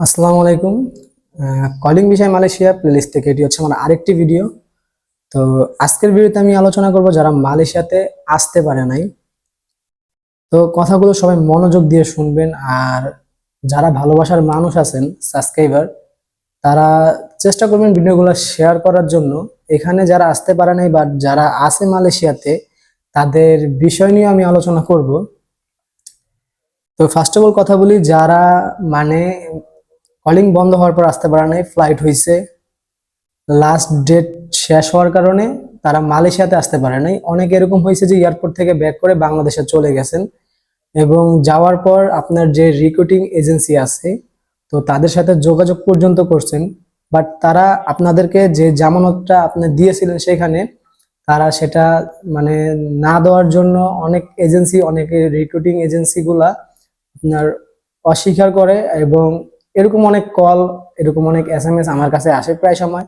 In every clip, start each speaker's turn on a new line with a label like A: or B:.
A: আসসালামু আলাইকুম। কলিং বিষয় মালয়েশিয়া প্লেলিস্ট থেকে এটি হচ্ছে আমার আরেকটি ভিডিও তো আজকের ভিডিওতে আমি আলোচনা করব যারা মালয়েশিয়াতে আসতে পারে নাই। তো কথাগুলো সবাই মনোযোগ দিয়ে শুনবেন আর যারা ভালোবাসার মানুষ আছেন সাবস্ক্রাইবার তারা চেষ্টা করবেন ভিডিওগুলো শেয়ার করার জন্য। এখানে যারা আসতে পারে নাই বা যারা আছে মালয়েশিয়াতে, তাদের বিষয় নিয়ে আমি আলোচনা করব। তো ফার্স্ট অফ অল কথা বলি, যারা মানে কলিং বন্ধ হওয়ার পর আসতে পারে নাই ফ্লাইট হয়েছে লাস্ট ডেট শেষ হওয়ার কারণে তারা মালয়েশিয়াতে আসতে পারে নাই। অনেক এরকম হয়েছে যে এয়ারপোর্ট থেকে ব্যাক করে বাংলাদেশে চলে গেছেন। এবং যাওয়ার পর আপনার যে রিক্রুটিং এজেন্সি আছে, তো তাদের সাথে যোগাযোগ পর্যন্ত করছেন। বাট তারা আপনাদেরকে যে জামানতটা আপনি দিয়েছিলেন সেখানে, তারা সেটা মানে না দেওয়ার জন্য অনেক এজেন্সি অনেক রিক্রুটিং এজেন্সিগুলা আপনার অস্বীকার করে এবং এরকম অনেক কল, এরকম অনেক এস এম এস আমার কাছে আসে প্রায় সময়।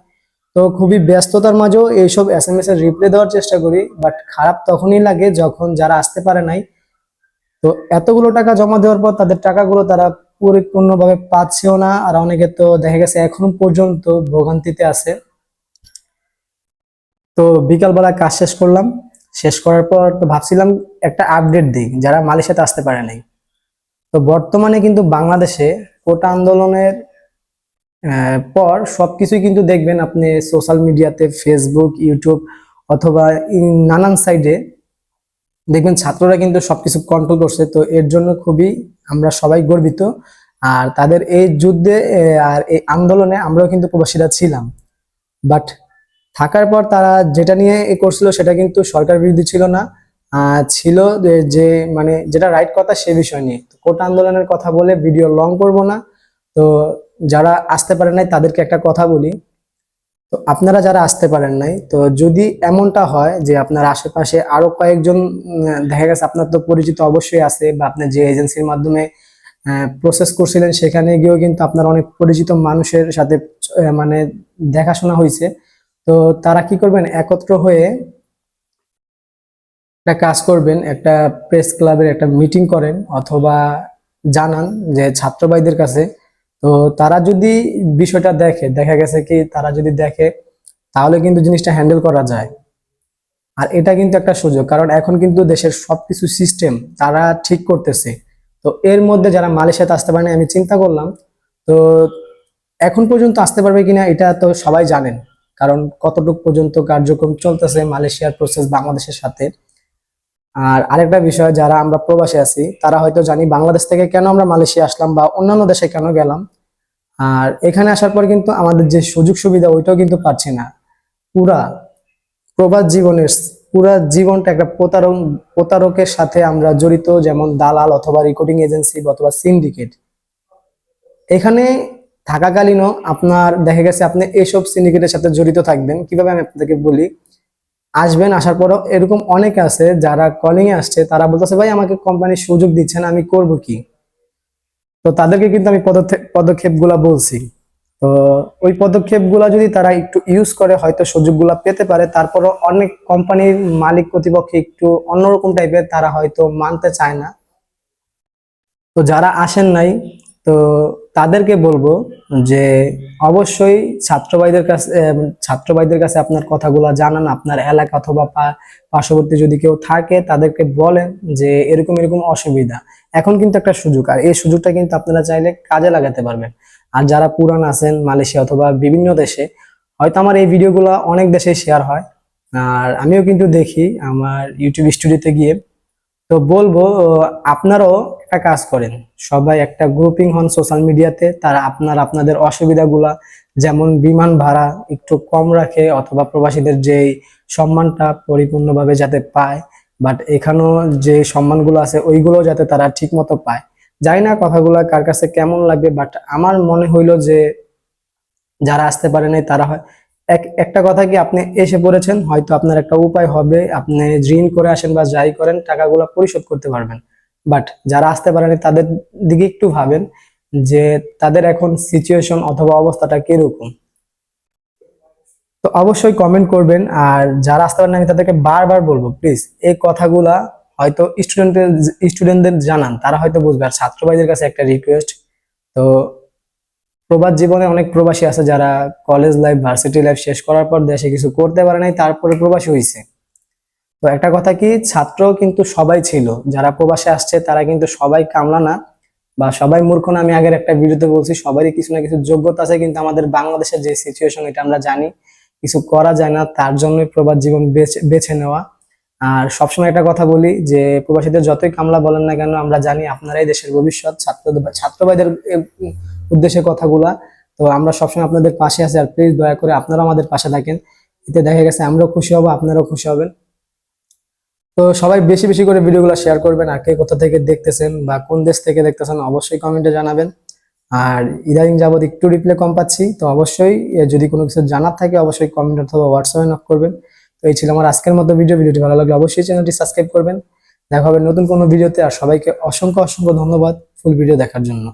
A: তো খুবই ব্যস্ততার মাঝেও এইসব এস এম এস এর রিপ্লাই দেওয়ার চেষ্টা করি বাট খারাপ তখনই লাগে যখন যারা আসতে পারে নাই। তো এতগুলো টাকা জমা দেওয়ার পর তাদের টাকাগুলো তারা পরিপূর্ণভাবে পাচ্ছেও না, আর অনেকে তো দেখা গেছে এখনও পর্যন্ত ভোগান্তিতে আছে। তো বিকালবেলা কাজ শেষ করলাম। শেষ করার পর তো ভাবছিলাম একটা আপডেট দিই, যারা মালয়েশিয়াতে আসতে পারে নাই। তো বর্তমানে কিন্তু বাংলাদেশে কোটা আন্দোলনের পর সবকিছুই কিন্তু দেখবেন আপনি সোশ্যাল মিডিয়াতে ফেসবুক ইউটিউব অথবা নানান সাইডে দেখবেন ছাত্ররা কিন্তু সবকিছু কন্ট্রোল করছে। তো এর জন্য খুবই আমরা সবাই গর্বিত। আর তাদের এই যুদ্ধে আর এই আন্দোলনে আমরাও কিন্তু প্রবাসীরা ছিলাম। বাট থাকার পর তারা যেটা নিয়ে এ করছিল সেটা কিন্তু সরকার বিরোধী ছিল না। ছিল যে মানে যেটা রাইট কথা সে বিষয় নিয়ে। কোটা আন্দোলনের কথা বলে ভিডিও লং করব না। তো যারা আসতে পারে নাই, তাদেরকে একটা কথা বলি। তো আপনারা যারা আসতে পারেন নাই, তো যদি এমনটা হয় যে আপনার আশেপাশে আরও কয়েকজন দেখা গেছে আপনার তো পরিচিত অবশ্যই আছে বা আপনি যে এজেন্সির মাধ্যমে প্রসেস করছিলেন, সেখানে গিয়েও কিন্তু আপনার অনেক পরিচিত মানুষের সাথে মানে দেখাশোনা হয়েছে। তো তারা কি করবেন, একত্র হয়ে একটা কাজ করবেন, একটা প্রেস ক্লাবের একটা মিটিং করেন অথবা জানান যে ছাত্র ভাইদের কাছে। তো তারা যদি বিষয়টা দেখে, দেখা গেছে কি তারা যদি দেখে, তাহলে কিন্তু জিনিসটা হ্যান্ডেল করা যায়। আর এটা কিন্তু একটা সুযোগ, কারণ এখন কিন্তু দেশের সবকিছু সিস্টেম তারা ঠিক করতেছে। তো এর মধ্যে যারা মালয়েশিয়াতে আসতে পারে না আমি চিন্তা করলাম, তো এখন পর্যন্ত আসতে পারবে কিনা এটা তো সবাই জানেন। কারণ কতটুকু পর্যন্ত কার্যক্রম চলতেছে মালয়েশিয়ার প্রসেস বাংলাদেশের সাথে আর আরেকটা বিষয়, যারা আমরা প্রবাসী আছি, তারা হয়তো জানি বাংলাদেশ থেকে কেন আমরা মালয়েশিয়া আসলাম বা অন্যান্য দেশে কেন গেলাম। আর এখানে আসার পর কিন্তু আমাদের যে সুযোগ সুবিধা, ওইটাও কিন্তু পাচ্ছি না। পুরা প্রবাস জীবনের, পুরা জীবনটা একটা প্রতারক প্রতারকের সাথে আমরা জড়িত, যেমন দালাল অথবা রেকর্ডিং এজেন্সি অথবা সিন্ডিকেট এখানে থাকাকালীনও আপনার, দেখা গেছে আপনি এইসব সিন্ডিকেটের সাথে জড়িত থাকবেন। কীভাবে আমি আপনাদেরকে বলি? আসবেন, আসার পরও এরকম অনেকে আছে যারা কলিং এ আসছে, তারা বলতেছে, ভাই, আমাকে কোম্পানির সুযোগ দিচ্ছে না আমি করব কি? তো তাদেরকে কিন্তু আমি পদক্ষেপ পদক্ষেপগুলা বলছি। তো ওই পদক্ষেপগুলা যদি তারা একটু ইউজ করে, হয়তো সুযোগগুলা পেতে পারে, তারপরও অনেক কোম্পানির মালিক কর্তৃপক্ষ একটু অন্যরকম টাইপের তারা হয়তো মানতে চায় না। তো যারা আসেন নাই তো তাদেরকে বলব যে অবশ্যই ছাত্র ভাইদের কাছে আহ, ছাত্র ভাইদের কাছে আপনার কথাগুলো জানান আপনার এলাকা অথবা পার্শ্ববর্তী যদি কেউ থাকে তাদেরকে বলেন যে এরকম এরকম অসুবিধা। এখন কিন্তু একটা সুযোগ আর এই সুযোগটা কিন্তু আপনারা চাইলে কাজে লাগাতে পারবেন। আর যারা পুরান আছেন মালয়েশিয়া অথবা বিভিন্ন দেশে হয়তো আমার এই ভিডিওগুলো অনেক দেশে শেয়ার হয়। আর আমিও কিন্তু দেখি আমার ইউটিউব স্টুডিওতে গিয়ে। তো বলব আপনারাও একটা কাজ করেন। সবাই একটা গ্রুপিং হন সোশ্যাল মিডিয়াতে তারা আপনার আপনাদের অসুবিধাগুলা, যেমন বিমান ভাড়া একটু কম রাখে অথবা প্রবাসীদের যেই সম্মানটা পরিপূর্ণভাবে যাতে পায় বাট এখানেও যে সম্মানগুলো আছে ওইগুলো যাতে তারা ঠিক মতো পায়। জানি না কথাগুলো কার কাছে কেমন লাগবে বাট আমার মনে হইল যে যারা আসতে পারে নাই তারা হয়, এক, একটা কথা কি আপনি এসে পড়েছেন? হয়তো আপনার একটা উপায় হবে, আপনি ঋণ করে আসেন বা যাই করেন, টাকাগুলো পরিশোধ করতে পারবেন। বাট যারা আসতে পারেনি, তাদের দিকে একটু ভাবেন যে তাদের এখন সিচুয়েশন অথবা অবস্থাটা কীরকম। তো অবশ্যই কমেন্ট করবেন, আর যারা আসতে পারেন, আমি তাদেরকে বারবার বলব প্লিজ এই কথাগুলা হয়তো স্টুডেন্টদের স্টুডেন্টদের জানান, তারা হয়তো বুঝবে। আর ছাত্র ভাইদের কাছে একটা রিকোয়েস্ট তো প্রবাস জীবনে অনেক প্রবাসী আছে যারা কলেজ লাইফ ভার্সিটি লাইফ শেষ করার পর দেশে কিছু করতে পারে নাই, তারপরে প্রবাসী হয়েছে তো একটা কথা কি ছাত্র কিন্তু সবাই ছিল। যারা প্রবাসে আসছে, তারা কিন্তু সবাই কামলা না বা সবাই মূর্খ না। আমি আগের একটা ভিডিওতে বলছি, সবারই কিছু না কিছু যোগ্যতা আছে, কিন্তু আমাদের বাংলাদেশের যে সিচুয়েশন এটা আমরা জানি, কিছু করা যায় না, তার জন্যই প্রবাস জীবন বেছে বেছে নেওয়া। আর সবসময় একটা কথা বলি যে, প্রবাসীদের যতই কামলা বলেন না কেন, আমরা জানি আপনারাই দেশের ভবিষ্যৎ, ছাত্র ছাত্র ভাইদের উদ্দেশ্যে কথাগুলা। তো আমরা সবসময় আপনাদের পাশে আছি, আর প্লিজ দয়া করে আপনারা আমাদের পাশে থাকেন। এতে দেখা গেছে, আমরাও খুশি হব, আপনারাও খুশি হবেন। তো সবাই বেশি বেশি করে ভিডিওগুলো শেয়ার করবেন আর কে কোথা থেকে দেখতেছেন বা কোন দেশ থেকে দেখতেছেন অবশ্যই কমেন্টে জানাবেন। আর ইদানিং যাবত একটু রিপ্লে কম পাচ্ছি, তো অবশ্যই যদি কোনো কিছু জানার থাকে অবশ্যই কমেন্ট অথবা হোয়াটসঅ্যাপে নক করবেন। তো এই ছিল আমার আজকের মতো ভিডিও ভিডিওটি ভালো লাগলে অবশ্যই চ্যানেলটি সাবস্ক্রাইব করবেন। দেখা হবে নতুন কোনো ভিডিওতে আর সবাইকে অসংখ্য অসংখ্য ধন্যবাদ ফুল ভিডিও দেখার জন্য।